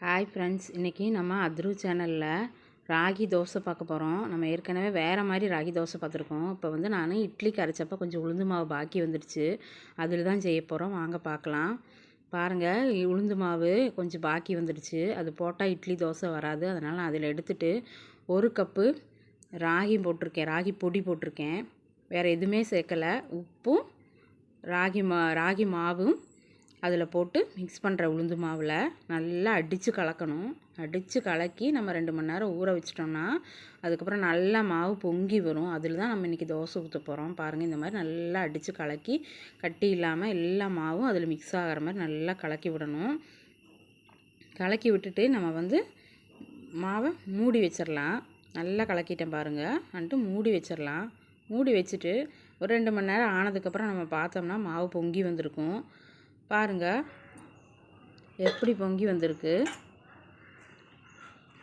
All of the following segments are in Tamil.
ஹாய் ஃப்ரெண்ட்ஸ் இன்றைக்கி நம்ம அத்ரு சேனலில் ராகி தோசை பார்க்க போகிறோம் நம்ம ஏற்கனவே வேறு மாதிரி ராகி தோசை பார்த்துருக்கோம். இப்போ வந்து நான் இட்லி கரைச்சப்போ கொஞ்சம் உளுந்து மாவு பாக்கி வந்துடுச்சு. அதில் தான் செய்ய போகிறோம் வாங்க பார்க்கலாம். பாருங்கள் உளுந்து மாவு கொஞ்சம் பாக்கி வந்துடுச்சு. அது போட்டால் இட்லி தோசை வராது. அதனால் நான் அதில் எடுத்துகிட்டு ஒரு கப்பு ராகி போட்டிருக்கேன். ராகி பொடி போட்டிருக்கேன். வேறு எதுவுமே சேர்க்கலை. உப்பும் ராகி மா ராகி மாவும் அதில் போட்டு மிக்ஸ் பண்ணுற உளுந்து மாவில் நல்லா அடித்து கலக்கணும். அடித்து கலக்கி நம்ம ரெண்டு மணி நேரம் ஊற வச்சிட்டோம்னா அதுக்கப்புறம் நல்லா மாவு பொங்கி வரும். அதில் தான் நம்ம இன்றைக்கி தோசை ஊற்ற போகிறோம் பாருங்கள் இந்த மாதிரி நல்லா அடித்து கலக்கி கட்டி இல்லாமல் எல்லா மாவும் அதில் மிக்ஸ் ஆகிற மாதிரி நல்லா கலக்கி விடணும். கலக்கி விட்டுட்டு நம்ம வந்து மாவை மூடி வச்சிடலாம் நல்லா கலக்கிட்டேன் பாருங்கள் வந்துட்டு மூடி வச்சிடலாம் மூடி வச்சுட்டு ஒரு ரெண்டு மணி நேரம் ஆனதுக்கப்புறம் நம்ம பார்த்தோம்னா மாவு பொங்கி வந்திருக்கும். பாருங்கள் எப்படி பொங்கி வந்திருக்கு.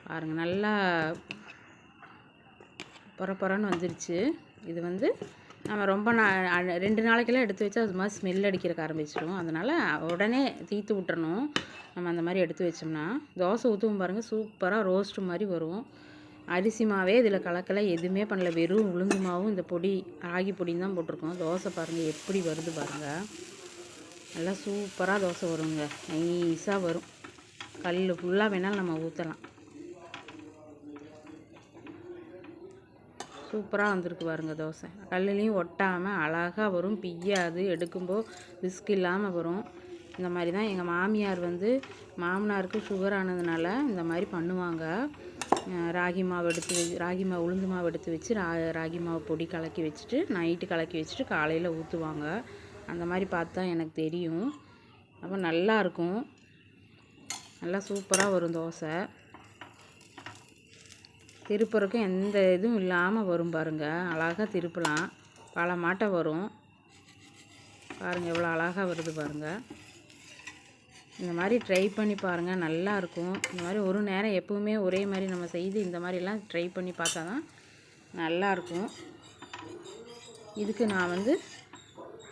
பாருங்கள் நல்லா பொறப்பொறன்னு வந்துருச்சு. இது வந்து நம்ம ரொம்ப நா ரெண்டு நாளைக்கெல்லாம் எடுத்து வச்சா அது மாதிரி ஸ்மெல் அடிக்கிறக்க ஆரம்பிச்சிடும். அதனால் உடனே தீத்து விட்டுறணும். நம்ம அந்த மாதிரி எடுத்து வச்சோம்னா தோசை ஊற்றுவோம் பாருங்கள் சூப்பராக ரோஸ்ட்டு மாதிரி வரும். அரிசி மாவே இதில் கலக்கலை எதுவுமே பண்ணல. வெறும் உளுந்து மாவும் இந்த பொடி ராகி பொடியும் தான் போட்டிருக்கோம். தோசை பாருங்கள் எப்படி வருது பாருங்கள் நல்லா சூப்பராக தோசை வருங்க. நைஸாக வரும். கல் ஃபுல்லாக வேணாலும் நம்ம ஊற்றலாம் சூப்பராக வந்திருக்கு பாருங்க தோசை. கல்லுலேயும் ஒட்டாமல் அழகாக வரும். பிய்யாது எடுக்கும்போது ரிஸ்க் இல்லாமல் வரும். இந்த மாதிரி தான் எங்கள் மாமியார் வந்து மாமனாருக்கு சுகர் ஆனதுனால இந்த மாதிரி பண்ணுவாங்க. ராகி மாவு எடுத்து ராகி மாவு உளுந்து மாவு எடுத்து வச்சு ரா ராகி மாவு பொடி கலக்கி வச்சுட்டு நைட்டு கலக்கி வச்சுட்டு காலையில் ஊற்றுவாங்க அந்த மாதிரி பார்த்தா எனக்கு தெரியும். அப்போ நல்லாயிருக்கும் நல்லா சூப்பராக வரும் தோசை. திருப்புறக்கும் எந்த இதுவும் இல்லாமல் வரும் பாருங்கள் அழகாக திருப்பலாம். பல மாட்டை வரும். பாருங்கள் எவ்வளோ அழகாக வருது பாருங்கள் இந்த மாதிரி ட்ரை பண்ணி பாருங்கள் நல்லாயிருக்கும் இந்த மாதிரி ஒரு நேரம் எப்போவுமே ஒரே மாதிரி நம்ம செய்து இந்த மாதிரிலாம் ட்ரை பண்ணி பார்த்தா தான் நல்லாயிருக்கும் இதுக்கு நான் வந்து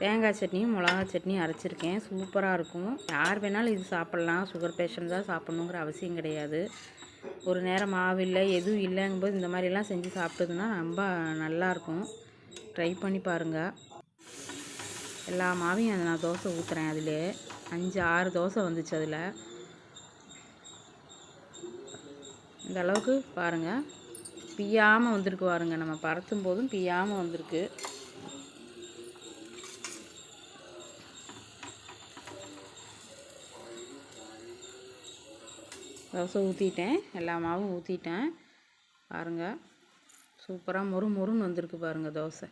தேங்காய் சட்னியும் மிளகா சட்னியும் அரைச்சிருக்கேன். சூப்பராக இருக்கும். யார் வேணாலும் இது சாப்பிட்லாம். சுகர் பேஷண்ட் தான் சாப்பிட்ணுங்கிற அவசியம் கிடையாது. ஒரு நேரம் மாவு இல்லை எதுவும் இல்லைங்கும்போது இந்த மாதிரிலாம் செஞ்சு சாப்பிட்டதுன்னா ரொம்ப நல்லாயிருக்கும் ட்ரை பண்ணி பாருங்கள் எல்லா மாவையும் நான் தோசை ஊற்றுறேன் அதில். அஞ்சு ஆறு தோசை வந்துச்சு அதில். இந்த அளவுக்கு பாருங்கள் பியாமல் வந்திருக்கு பாருங்கள் நம்ம பறத்தும் போதும் பியாமல் வந்திருக்கு. தோசை ஊற்றிட்டேன் எல்லா மாவும் ஊற்றிட்டேன் பாருங்கள் சூப்பராக மொறு மொறுன்னு வந்திருக்கு பாருங்கள் தோசை.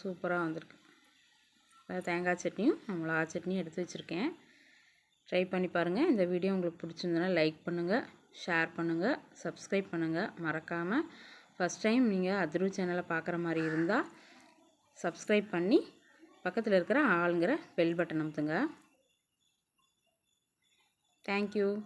சூப்பராக வந்திருக்கு. தேங்காய் சட்னியும் மிளகா சட்னியும் எடுத்து வச்சுருக்கேன். ட்ரை பண்ணி பாருங்கள் இந்த வீடியோ உங்களுக்கு பிடிச்சிருந்தனா லைக் பண்ணுங்கள் ஷேர் பண்ணுங்கள் சப்ஸ்கிரைப் பண்ணுங்கள் மறக்காமல் ஃபஸ்ட் டைம் நீங்கள் அதிர்வு சேனலை பார்க்குற மாதிரி இருந்தால் சப்ஸ்கிரைப் பண்ணி பக்கத்தில் இருக்கிற ஆளுங்கிற பெல் பட்டன் அமுத்துங்க. Thank you.